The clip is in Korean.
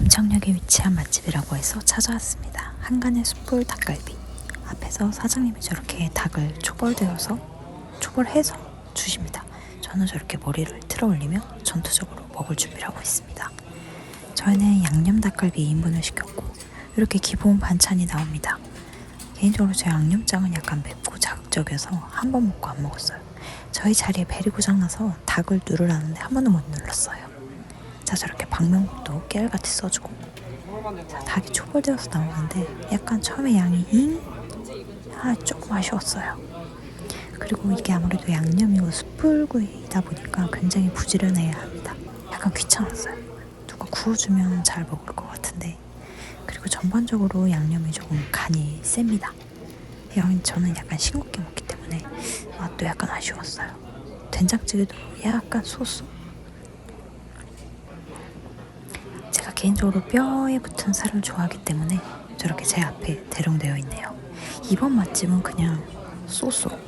금정역에 위치한 맛집이라고 해서 찾아왔습니다. 한간의 숯불 닭갈비. 앞에서 사장님이 저렇게 닭을 초벌되어서 초벌해서 주십니다. 저는 저렇게 머리를 틀어 올리며 전투적으로 먹을 준비를 하고 있습니다. 저희는 양념 닭갈비 2인분을 시켰고 이렇게 기본 반찬이 나옵니다. 개인적으로 제 양념장은 약간 맵고 자극적이어서 한 번 먹고 안 먹었어요. 저희 자리에 벨이 고장 나서 닭을 누르라는데 한 번도 못 눌렀어요. 자 저렇게 방명국도 깨알같이 써주고 자 닭이 초벌되어서 나오는데 약간 처음에 양이 잉? 아 조금 아쉬웠어요. 그리고 이게 아무래도 양념이고 숯불구이다 보니까 굉장히 부지런해야 합니다. 약간 귀찮았어요. 누가 구워주면 잘 먹을 것 같은데 그리고 전반적으로 양념이 조금 간이 셉니다. 양 저는 약간 싱겁게 먹기 때문에 맛도 약간 아쉬웠어요. 된장찌개도 약간 소스. 제가 개인적으로 뼈에 붙은 살을 좋아하기 때문에 저렇게 제 앞에 대령되어 있네요. 이번 맛집은 그냥 소스로